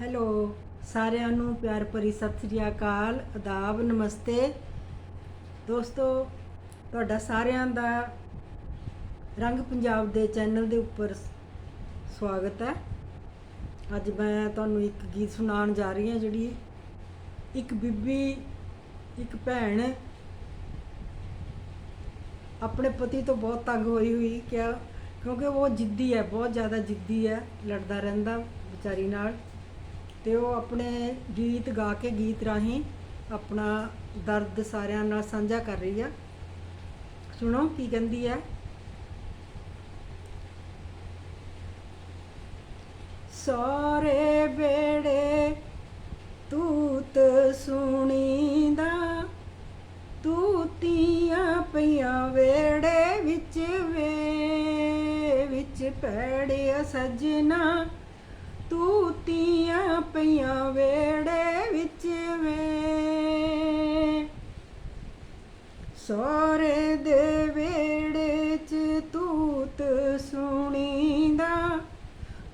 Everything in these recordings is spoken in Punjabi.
ਹੈਲੋ, ਸਾਰਿਆਂ ਨੂੰ ਪਿਆਰ ਭਰੀ ਸਤਿ ਸ੍ਰੀ ਅਕਾਲ ਆਦਾਬ ਨਮਸਤੇ। ਦੋਸਤੋ, ਤੁਹਾਡਾ ਸਾਰਿਆਂ ਦਾ ਰੰਗ ਪੰਜਾਬ ਦੇ ਚੈਨਲ ਦੇ ਉੱਪਰ ਸਵਾਗਤ ਹੈ। ਅੱਜ ਮੈਂ ਤੁਹਾਨੂੰ ਇੱਕ ਗੀਤ ਸੁਣਾਉਣ ਜਾ ਰਹੀ ਹਾਂ, ਜਿਹੜੀ ਇੱਕ ਬੀਬੀ, ਇੱਕ ਭੈਣ ਆਪਣੇ ਪਤੀ ਤੋਂ ਬਹੁਤ ਤੰਗ ਹੋਈ ਹੋਈ ਕਿਆ ਕਿਉਂਕਿ ਉਹ ਜਿੱਦੀ ਹੈ, ਬਹੁਤ ਜ਼ਿਆਦਾ ਜਿੱਦੀ ਹੈ, ਲੜਦਾ ਰਹਿੰਦਾ ਵਿਚਾਰੀ ਨਾਲ। ਤੇ ਉਹ ਆਪਣੇ ਗੀਤ ਗਾ ਕੇ ਗੀਤ ਰਾਹੀਂ ਆਪਣਾ ਦਰਦ ਸਾਰਿਆਂ ਨਾਲ ਸਾਂਝਾ ਕਰ ਰਹੀ ਆ। ਸੁਣੋ ਕੀ ਕਹਿੰਦੀ ਹੈ ਸਾਰੇ ਬੇੜੇ ਤੂਤ ਸੁਣੀਦਾ ਤੂਤੀਆਂ ਪਈਆਂ ਵੇੜੇ ਵਿੱਚ ਵੇ ਵਿੱਚ ਪੈੜਿਆ ਸਜਣਾ ਤੂਤੀਆਂ ਪਈਆਂ ਵੇੜੇ ਵਿੱਚ ਵੇ। ਸੋਰੇ ਦੇ ਵੇੜੇ ਚ ਤੂਤ ਸੁਣੀਦਾ,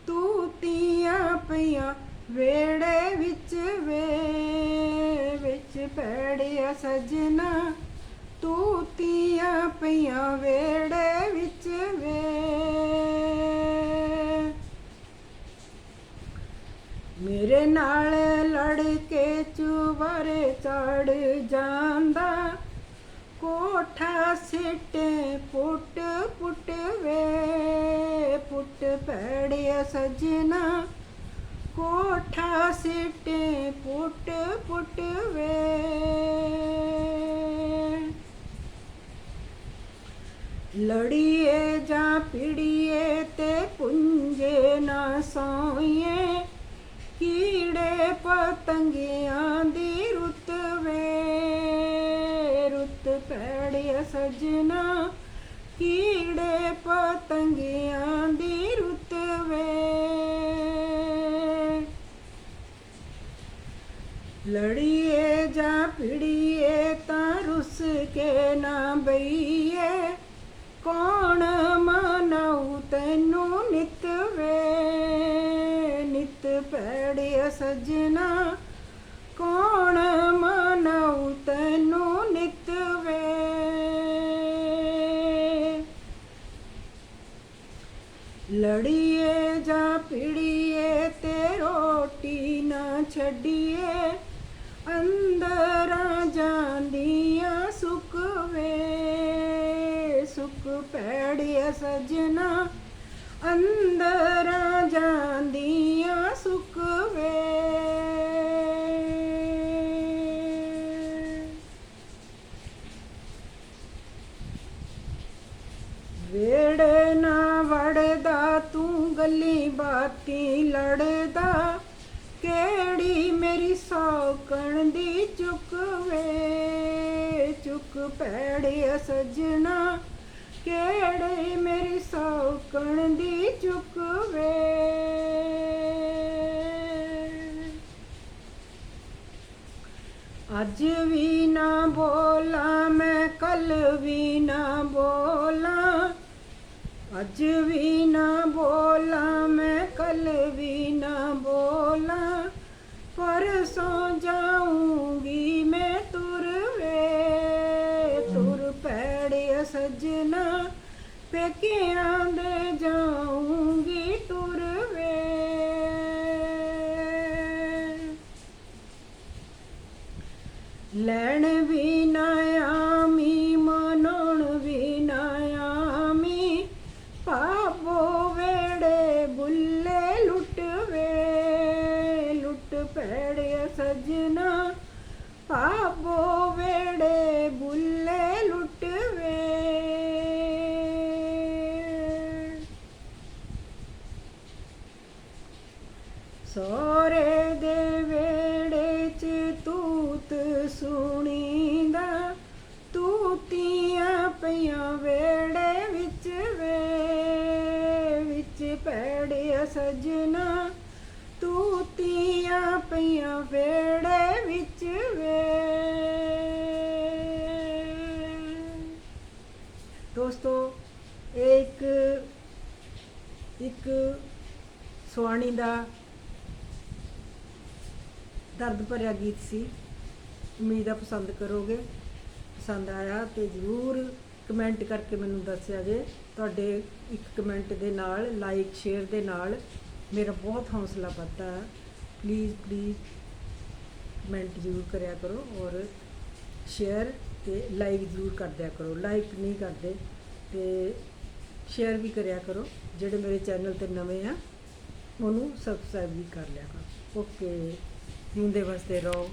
ਤੂਤੀਆਂ ਪਈਆਂ ਵੇੜੇ ਵਿੱਚ ਵੇ। ਵਿੱਚ ਪੈੜਿਆ ਸਜਣਾ, ਤੂਤੀਆਂ ਪਈਆਂ ਵੇੜੇ ਵਿੱਚ ਵੇ। ਨਾਲ ਲੜ ਕੇ ਚੁਬਾਰੇ ਚੜ ਜਾਂਦਾ। ਕੋਠਾ ਸਿੱਟੇ ਪੁੱਟ ਪੁੱਟ ਵੇ, ਪੁੱਟ ਪੈੜਿਆ ਸਜਣਾ। ਕੋਠਾ ਸਿੱਟੇ ਪੁੱਟ ਪੁੱਟ ਵੇ। ਲੜੀਏ ਜਾਂ ਪਿੜੀਏ ਤੇ ਪੁੰਜੇ ਨਾ ਸੋਈਏ। ਕੀੜੇ ਪਤੰਗਿਆਂ ਦੀ ਰੁੱਤ ਵੇ, ਰੁੱਤ ਪੈੜਿਆ ਸਜਣਾ, ਕੀੜੇ ਪਤੰਗਿਆਂ ਦੀ ਰੁੱਤ ਵੇ। ਲੜੀਏ ਜਾਂ ਪਿੜੀਏ ਤਾਂ ਰੁੱਸ ਕੇ ਨਾ ਬਈਏ ਨਿਤ ਪੈੜਿਆ ਸਜਣਾ, ਕੌਣ ਮਨਾਉ ਤੈਨੂੰ ਨਿਤ ਵੇ? ਲੜੀਏ ਜਾਂ ਪਿੜੀਏ ਤੇ ਰੋਟੀ ਨਾ ਛੱਡੀਏ, ਅੰਦਰਾਂ ਜਾਂਦੀਆਂ ਸੁੱਕ ਵੇ। ਸੁੱਕ ਪੈੜਿਆ ਸਜਣਾ, ਅੰਦਰਾਂ ਜਾਂਦੀਆਂ ਵੇੜੇ ਨਾ ਵੜਦਾ, ਤੂੰ ਗੱਲੀ ਬਾਤੀ ਲੜਦਾ। ਕਿਹੜੀ ਮੇਰੀ ਸੌਕਣ ਦੀ ਚੁੱਕ ਵੇ? ਚੁੱਕ ਪੈੜਿਆ ਸਜਣਾ, ਕਿਹੜੀ ਮੇਰੀ ਸੌਕਣ ਦੀ ਚੁੱਕ ਵੇ? ਅੱਜ ਵੀ ਨਾ ਬੋਲਾਂ, ਮੈਂ ਕੱਲ ਵੀ ਨਾ ਬੋਲਾਂ। ਅੱਜ ਵੀ ਨਾ ਬੋਲਾਂ, ਮੈਂ ਕੱਲ ਵੀ ਨਾ ਬੋਲਾਂ। ਪਰਸੋਂ ਜਾਊਂਗੀ ਮੈਂ ਤੁਰ ਵੇ, ਤੁਰ ਪੈੜਿਆ ਸਜਣਾ ਪੇਕਿਆਂ ਦੇ ਜਾਊਂਗੀ ਤੁਰ ਵੇ। ਲੈਣ ਵੀ ਦੇ ਵੇੜੇ ਚ ਤੂਤ ਸੁਣੀਦਾ, ਤੂਤੀਆਂ ਪਈਆਂ ਵੇੜੇ ਵਿੱਚ ਵੇ, ਵਿੱਚ ਪੈੜਿਆ ਸਜਣਾ, ਤੂਤੀਆਂ ਪਈਆਂ ਵੇੜੇ ਵਿੱਚ ਵੇ। ਦੋਸਤੋ ਇੱਕ ਇੱਕ ਸੁਆਣੀ ਦਾ ਦਰਦ ਭਰਿਆ ਗੀਤ ਸੀ। ਉਮੀਦ ਆ ਪਸੰਦ ਕਰੋਗੇ। ਪਸੰਦ ਆਇਆ ਤੇ ਜ਼ਰੂਰ ਕਮੈਂਟ ਕਰਕੇ ਮੈਨੂੰ ਦੱਸਿਆ ਜੇ। ਤੁਹਾਡੇ ਇੱਕ ਕਮੈਂਟ ਦੇ ਨਾਲ, ਲਾਈਕ, ਸ਼ੇਅਰ ਦੇ ਨਾਲ ਮੇਰਾ ਬਹੁਤ ਹੌਸਲਾ ਵੱਧਦਾ ਹੈ। ਪਲੀਜ਼ ਪਲੀਜ਼ ਕਮੈਂਟ ਜ਼ਰੂਰ ਕਰਿਆ ਕਰੋ ਔਰ ਸ਼ੇਅਰ ਤੇ ਲਾਈਕ ਜ਼ਰੂਰ ਕਰਦਿਆ ਕਰੋ। ਲਾਈਕ ਨਹੀਂ ਕਰਦੇ ਤੇ ਸ਼ੇਅਰ ਵੀ ਕਰਿਆ ਕਰੋ। ਜਿਹੜੇ ਮੇਰੇ ਚੈਨਲ ਤੇ ਨਵੇਂ ਆ, ਉਹਨੂੰ ਸਬਸਕ੍ਰਾਈਬ ਵੀ ਕਰ ਲਿਆ ਕਰੋ। Okay yung devastero